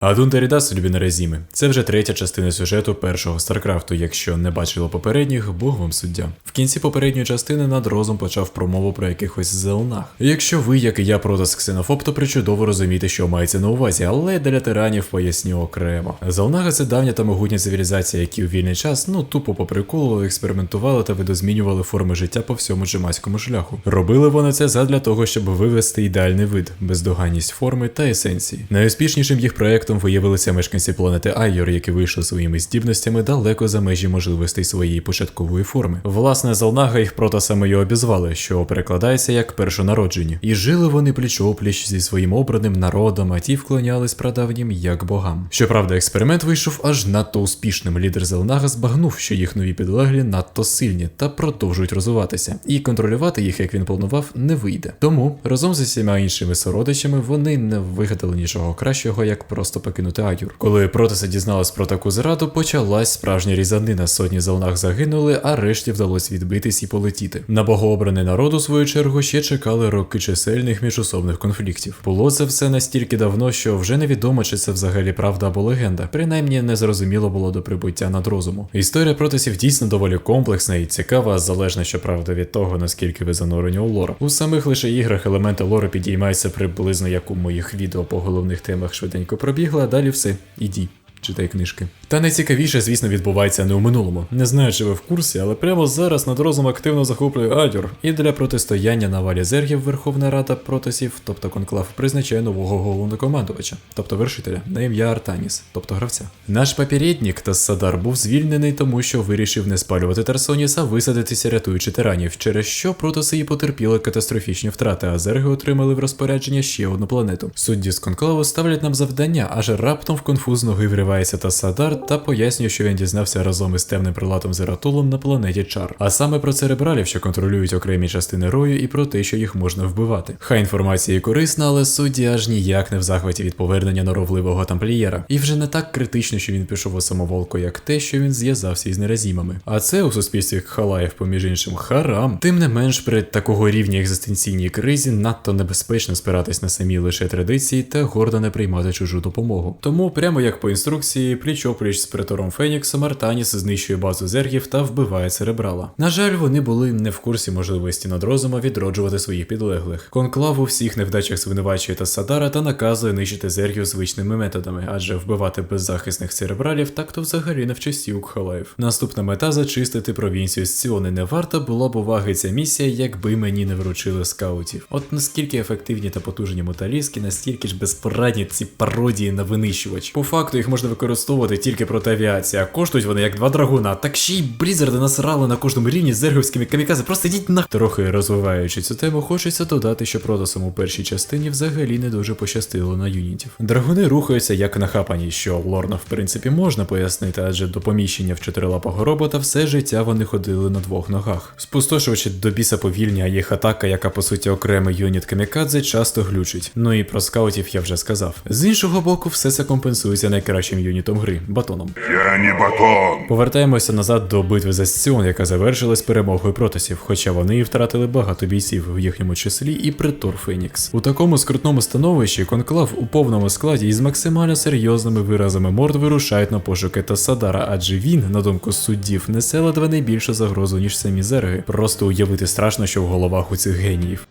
Адун Тарідас любі резіми. Це вже третя частина сюжету першого Старкрафту. Якщо не бачили попередніх, Бог вам суддя. В кінці попередньої частини над розум почав промову про якихось зелнах. Якщо ви, як і я, протас ксенофоб, то причудово розумієте, що мається на увазі, але для тиранів поясню окремо. Зелнага це давня та могутня цивілізація, які у вільний час, ну тупо по приколу, експериментували та видозмінювали форми життя по всьому джемаському шляху. Робили вони це задля того, щоб вивести ідеальний вид, бездоганність форми та есенції. Найуспішнішим їх проєктом виявилися мешканці планети Айор, які вийшли своїми здібностями далеко за межі можливостей своєї початкової форми. Власне, Залнага їх протасами й обізвали, що перекладається як першонароджені. І жили вони пліч-опліч зі своїм обраним народом, а ті вклонялись прадавнім як богам. Щоправда, експеримент вийшов аж надто успішним. Лідер Зелнага збагнув, що їх нові підлеглі надто сильні та продовжують розвиватися, і контролювати їх, як він планував, не вийде. Тому разом з усіма іншими сородичами вони не вигадали нічого кращого, як просто покинути Аюр. Коли протеси дізнались про таку зраду, почалась справжня різанина. Сотні зелнах загинули, а решті вдалося відбитись і полетіти. На богообраний народ, у свою чергу, ще чекали роки чисельних міжособних конфліктів. Було це все настільки давно, що вже невідомо, чи це взагалі правда або легенда. Принаймні незрозуміло було до прибуття надрозуму. Історія протесів дійсно доволі комплексна і цікава, залежно щоправда від того, наскільки ви занурені у лор. У самих лише іграх елементи лору підіймаються приблизно як у моїх відео по головних темах швиденько пробігла, а далі все. Іді. Читай книжки. Та найцікавіше, звісно, відбувається не у минулому. Не знаю, чи ви в курсі, але прямо зараз над розум активно захоплює Адюр. І для протистояння на валі зергів Верховна Рада протасів, тобто конклав, призначає нового головнокомандувача, тобто вершителя, на ім'я Артаніс, тобто гравця. Наш попередник Тассадар був звільнений, тому що вирішив не спалювати Тарсоніс, а висадитися, рятуючи тиранів, через що протоси і потерпіли катастрофічні втрати, а зерги отримали в розпорядження ще одну планету. Судді з конклаву ставлять нам завдання, аж раптом в конфуз ноги вривається Тассадар та пояснює, що він дізнався разом із темним прилатом Зератулом на планеті Чар. А саме про церебралів, що контролюють окремі частини рою, і про те, що їх можна вбивати. Хай інформація і корисна, але судді аж ніяк не в захваті від повернення норовливого тамплієра. І вже не так критично, що він пішов у самоволку, як те, що він зв'язався із неразімами. А це у суспільстві Халаїв, поміж іншим, харам. Тим не менш, при такого рівня екзистенційній кризі надто небезпечно спиратись на самі лише традиції та гордо не приймати чужу допомогу. Тому, прямо як по інструкції, пліч-опліч з притором Феніксом Артаніс знищує базу зергів та вбиває церебрала. На жаль, вони були не в курсі можливості надрозума відроджувати своїх підлеглих. Конклав у всіх невдачах звинувачує та Садара та наказує нищити зергів звичними методами, адже вбивати беззахисних церебралів так то взагалі не в часі у Кхалаїв. Наступна мета зачистити провінцію з Ціони. Не варта була б уваги ця місія, якби мені не вручили скаутів. От наскільки ефективні та потужні моталіски, настільки ж безпорадні ці пародії на винищувач. По факту їх можна використовувати тільки проти авіації, а коштують вони як два драгуна. Так ще й Блізарди насрали на кожному рівні з зерговськими камікази. Просто йдіть на трохи розвиваючи цю тему, хочеться додати, що протасом у першій частині взагалі не дуже пощастило на юнітів. Драгуни рухаються як нахапані, що лорна в принципі можна пояснити, адже до поміщення в чотирилапого робота все життя вони ходили на двох ногах. Спустошувачі до біса повільні, а їх атака, яка по суті окремий юніт камікадзе, часто глючить. Ну і про скаутів я вже сказав. З іншого боку, все це компенсується найкращим юнітом гри батоном. Я не батон. Повертаємося назад до битви за Сціон, яка завершилась перемогою протасів, хоча вони і втратили багато бійців, в їхньому числі і притор Фенікс. У такому скрутному становищі конклав у повному складі із максимально серйозними виразами морд вирушають на пошуки Тасадара, адже він, на думку суддів, несе ледве найбільшу загрозу, ніж самі зерги. Просто уявити страшно, що в головах у цих геніїв.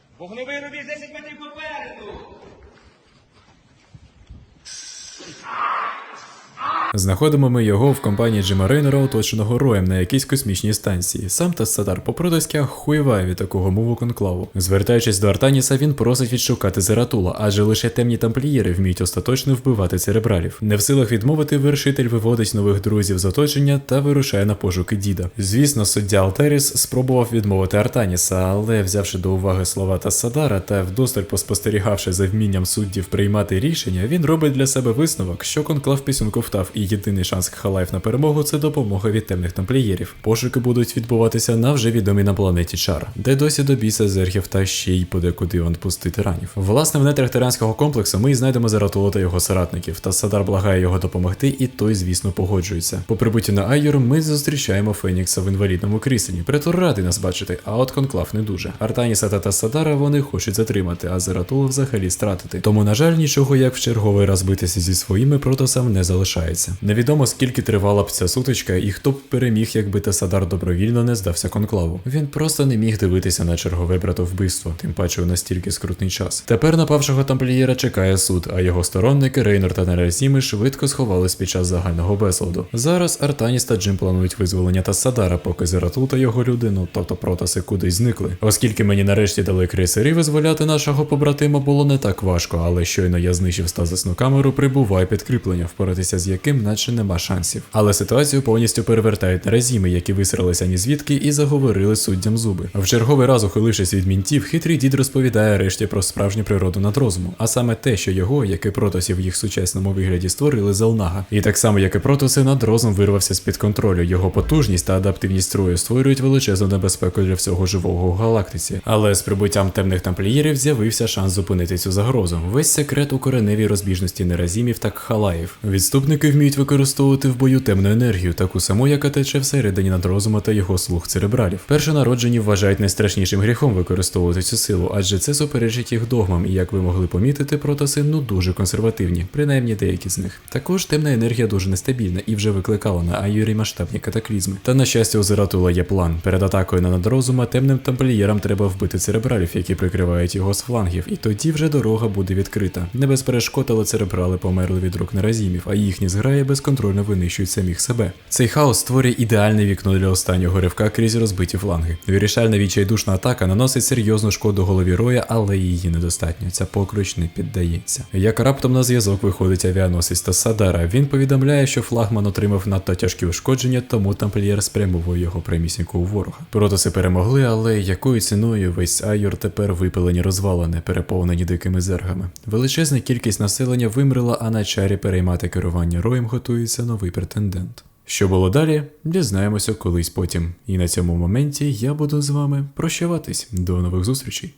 Знаходимо ми його в компанії Джима Рейнера, оточеного роєм на якійсь космічній станції. Сам Тассадар по-продоськи хуєває від такого мову конклаву. Звертаючись до Артаніса, він просить відшукати Зератула, адже лише темні тамплієри вміють остаточно вбивати церебралів. Не в силах відмовити, вершитель виводить нових друзів з оточення та вирушає на пошуки діда. Звісно, суддя Алтеріс спробував відмовити Артаніса, але взявши до уваги слова Тассадара та вдосталь поспостерігавши за вмінням суддів приймати рішення, він робить для себе висновок, що конклав пісюнку втав і єдиний шанс Халайф на перемогу це допомога від темних тамплієрів. Пошуки будуть відбуватися на вже відомій на планеті Чар, де досі до біса зерхів та ще й подекуди пусти тиранів. Власне, в нетрах тиранського комплексу ми знайдемо Заратула та його соратників. Та Садар благає його допомогти, і той, звісно, погоджується. По прибутті на Айор ми зустрічаємо Фенікса в інвалідному кріслі. Притор радий нас бачити, а от конклав не дуже. Артаніса та Садара вони хочуть затримати, а Заратула взагалі стратити. Тому, на жаль, нічого як в черговий раз битися зі своїми протосам не залишається. Невідомо скільки тривала б ця сутичка, і хто б переміг, якби Тесадар добровільно не здався конклаву. Він просто не міг дивитися на чергове братовбивство, тим паче у настільки скрутний час. Тепер напавшого тамплієра чекає суд, а його сторонники Рейнор та Нерезіми швидко сховались під час загального безладу. Зараз Артаніс та Джим планують визволення Тасадара, поки Зератул та його люди, ну тобто протаси, кудись зникли. Оскільки мені нарешті дали крейсери, визволяти нашого побратима було не так важко, але щойно я знищив стазисну камеру, прибуває підкріплення, впоратися з яким наче нема шансів. Але ситуацію повністю перевертають на резіми, які висралися ні звідки і заговорили суддям зуби. В черговий раз, ухилившись від мінтів, хитрий дід розповідає решті про справжню природу надрозуму, а саме те, що його, як і протосів в їх сучасному вигляді, створили Зелнага. І так само, як і протоси, надрозум вирвався з під контролю. Його потужність та адаптивність строю створюють величезну небезпеку для всього живого у галактиці. Але з прибуттям темних тамплієрів з'явився шанс зупинити цю загрозу. Весь секрет у кореневій розбіжності неразімів та кхалаїв. Відступники вміють використовувати в бою темну енергію, таку саму, яка тече всередині надрозума та його слух церебралів. Першонароджені вважають найстрашнішим гріхом використовувати цю силу, адже це суперечить їх догмам, і як ви могли помітити, протоси ну дуже консервативні, принаймні деякі з них. Також темна енергія дуже нестабільна і вже викликала на Айорі масштабні катаклізми. Та на щастя, у Зератула є план. Перед атакою на надрозума темним тамплієрам треба вбити церебралів, які прикривають його з флангів, і тоді вже дорога буде відкрита. Не без перешкод, але церебрали померли від рук неразімів, а їхні зграї безконтрольно винищують самих себе. Цей хаос створює ідеальне вікно для останнього ривка крізь розбиті фланги. Вирішальна відчайдушна атака наносить серйозну шкоду голові роя, але її недостатньо. Ця покруч не піддається. Як раптом на зв'язок виходить авіаносець та Садара, він повідомляє, що флагман отримав надто тяжкі ушкодження, тому тамплієр спрямовує його прямісінько у ворога. Протоси перемогли, але якою ціною весь Айор тепер випилені розвалини, переповнені дикими зергами. Величезна кількість населення вимрила, а на чарі переймати керування роєм готується новий претендент. Що було далі, дізнаємося колись потім. І на цьому моменті я буду з вами прощаватись. До нових зустрічей.